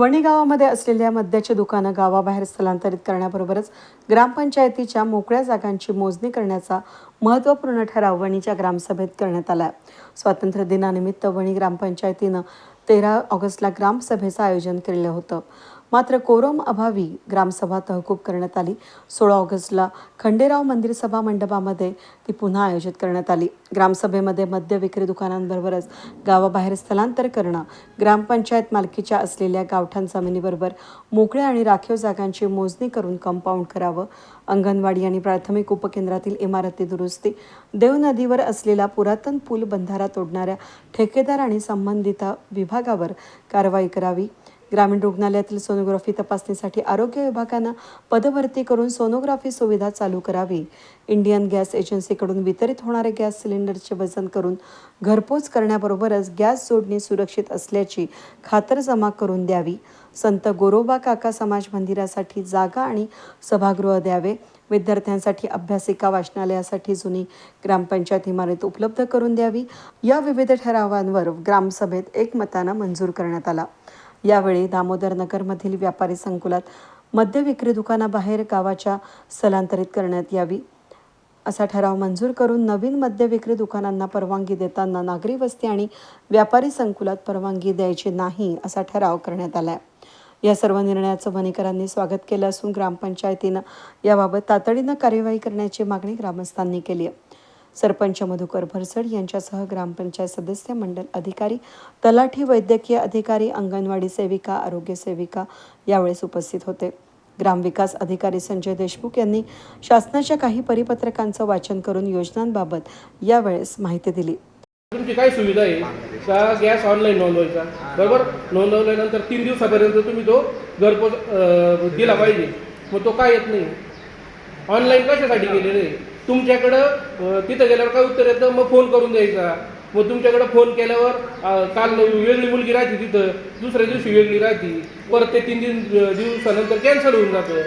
वणी गावामध्ये असलेल्या मद्याची दुकानं गावाबाहेर स्थलांतरित करण्याबरोबरच ग्रामपंचायतीच्या मोकळ्या जागांची मोजणी करण्याचा महत्त्वपूर्ण ठराव वणीच्या ग्रामसभेत करण्यात आला स्वातंत्र्य दिनानिमित्त वणी ग्रामपंचायतीनं तेरा ऑगस्टला ग्रामसभेचं आयोजन केलं होतं. मात्र कोरम अभावी ग्रामसभा तहकूब करण्यात आली. सोळा ऑगस्टला खंडेराव मंदिर सभा मंडपामध्ये ती पुन्हा आयोजित करण्यात आली. ग्रामसभेमध्ये मद्य विक्री दुकानांबरोबरच गावाबाहेर स्थलांतर करणं ग्रामपंचायत मालकीच्या असलेल्या गावठाण जमिनीबरोबर मोकळ्या आणि राखीव जागांची मोजणी करून कंपाऊंड करावं अंगणवाडी आणि प्राथमिक उपकेंद्रातील इमारती दुरुस्ती देव नदीवर असलेला पुरातन पूल बंधारा तोडणाऱ्या ठेकेदार आणि संबंधित विभाग विभागावर कारवाई करावी. ग्रामीण रुग्णालयातील सोनोग्राफी तपासणीसाठी आरोग्य विभागानं पदभरती करून सोनोग्राफी सुविधा चालू करावी. इंडियन गॅस एजन्सीकडून वितरित होणारे गॅस सिलेंडरचे वजन करून घरपोच करण्याबरोबरच गॅस जोडणी सुरक्षित असल्याची खातरजमा करून द्यावी. संत गोरोबा काका समाज मंदिरासाठी जागा आणि सभागृह द्यावे. विद्यार्थ्यांसाठी अभ्यासिका वाचनालयासाठी जुनी ग्रामपंचायत इमारत उपलब्ध करून द्यावी. या विविध ठरावांवर ग्रामसभेत एकमतानं मंजूर करण्यात आला. यावेळी दामोदर नगरमधील व्यापारी संकुलात मद्य विक्री दुकानाबाहेर गावाच्या स्थलांतरित करण्यात यावी. असा ठराव मंजूर करून नवीन मद्य विक्री दुकानांना परवानगी देताना नागरी वस्ती आणि व्यापारी संकुलात परवानगी द्यायची नाही असा ठराव करण्यात आला आहे या सर्व निर्णयाचं वणीकरांनी स्वागत केलं असून ग्रामपंचायतीनं याबाबत तातडीनं कार्यवाही करण्याची मागणी ग्रामस्थांनी केली आहे. सरपंच मधुकर भरसड यांच्यासह ग्रामपंचायत सदस्य मंडल अधिकारी तलाठी वैद्यकीय अधिकारी अंगणवाडी सेविका आरोग्य सेविका यावेळेस उपस्थित होते. ग्रामविकास अधिकारी संजय देशमुख यांनी शासनाच्या काही परिपत्रकांचं वाचन करून योजनांबाबत यावेळेस माहिती दिली. तुमची काय सुविधा आहे? का गॅस ऑनलाईन नोंदवायचा? बरोबर? नोंदवल्यानंतर तीन दिवसापर्यंत तुम्ही तो घरपोच अं, दिला पाहिजे. मग तो काय येत नाही. ऑनलाईन कशासाठी गेलेलं? आहे तुमच्याकडं अं, तिथं गेल्यावर काय उत्तर येतं? मग फोन करून द्यायचा. मग तुमच्याकडं फोन केल्यावर अं, काल वेगळी मुलगी राहते तिथं. दुसऱ्या दिवशी वेगळी राहते. परत ते तीन दिन दिवसानंतर कॅन्सल होऊन जातं.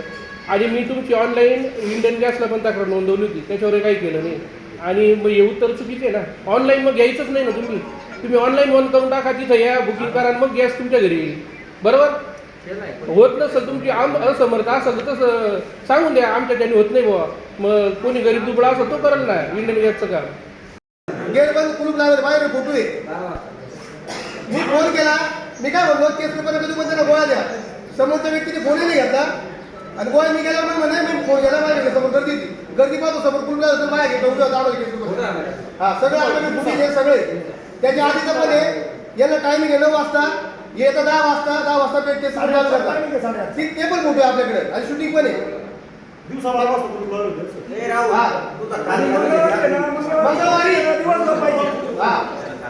आणि मी तुमची ऑनलाईन इंडियन गॅसला पण तक्रार नोंदवली होती. त्याच्यावर काही केलं नाही. आणि मग येऊ तर चुकीचे आहे ना. ऑनलाईन मग घ्यायचंच नाही ना तुम्ही. तुम्ही ऑनलाईन ऑन करून टाका तिथं या बुकिंग करा आणि मग गॅस तुमच्या घरी येईल. बरोबर? होत नसेल तुमची आम असमर्थ असेल तर तसं सांगून द्या आमच्या त्याने होत नाही बुवा. मग कोणी गरीब दुबळा असं तो करेल ना इंडियन गॅसचं काम. गेट बंद कुलूप लावले बाहेर फोटो आहे. मी फोन केला मी काय म्हणलो केस पेपर तुम्ही पण गोळा द्या. समोरच्या व्यक्तीने फोनही नाही घेतला. आणि गोळा मी गेला मग म्हणे मी फोन केला माझ्यासमोर गर्दी होती. गर्दी पाहतो समोर कुलूप लावलं बाहेर घेतो उद्या पेपर हा सगळं आपल्याकडे फुटी आहे सगळे. त्याच्या आधीचं पण आहे याला टायमिंग आहे नऊ वाजता. येतं दहा वाजता दहा वाजता ते केस चालू करतात ती- ते पण आहे आपल्याकडे. आणि शूटिंग पण आहे. वाजता कुठं? हा. मंगळवारी हा.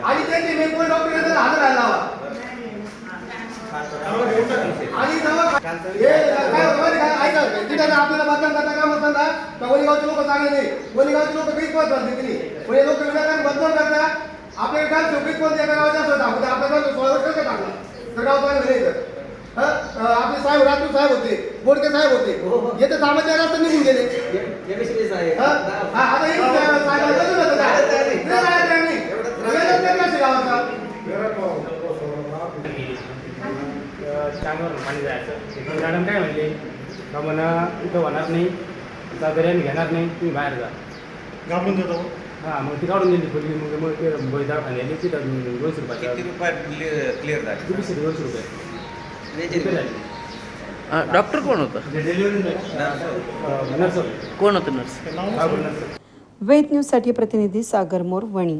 आणि त्यांचे मेन डॉक्टर हजर राहायला लावा. आणि हे काय का? ऐका तिथं ना आपल्याला मतदान करता काम असताना का वलिगावचे लोक चांगले नाही? वलिगावचे लोक काहीच नाही तिथे पण हे लोक विनाकारण मतदान करता आपल्या गाव चौकीत कोण एका गावाच्या असं दाखवते आपल्या गाव सोळा वर्ष कसं टाकला तर गाव चांगलं नाही तर. हं? आपले साहेब राजू साहेब होते. बोडके साहेब होते. हे तर सामाजिक रस्ता निघून गेले. हं? हा, आता हे साहेब-? नाही? नाही? का पाणी मॅडम काय म्हणले? का म्हणा इथं होणार नाही. साधारण आम्ही घेणार नाही. तुम्ही बाहेर जा. घाबरून देतो. हां मग ती काढून दिली खोली. मग मग ते बैदार खाली तिथं दोनशे रुपयाच्या किती रुपयात क्लिअर झाले? चोवीसशे दोनशे रुपये. डॉक्टर कोण होतं? कोण होतं नर्स? नर्स. वेद न्यूजसाठी प्रतिनिधी सागर मोर वणी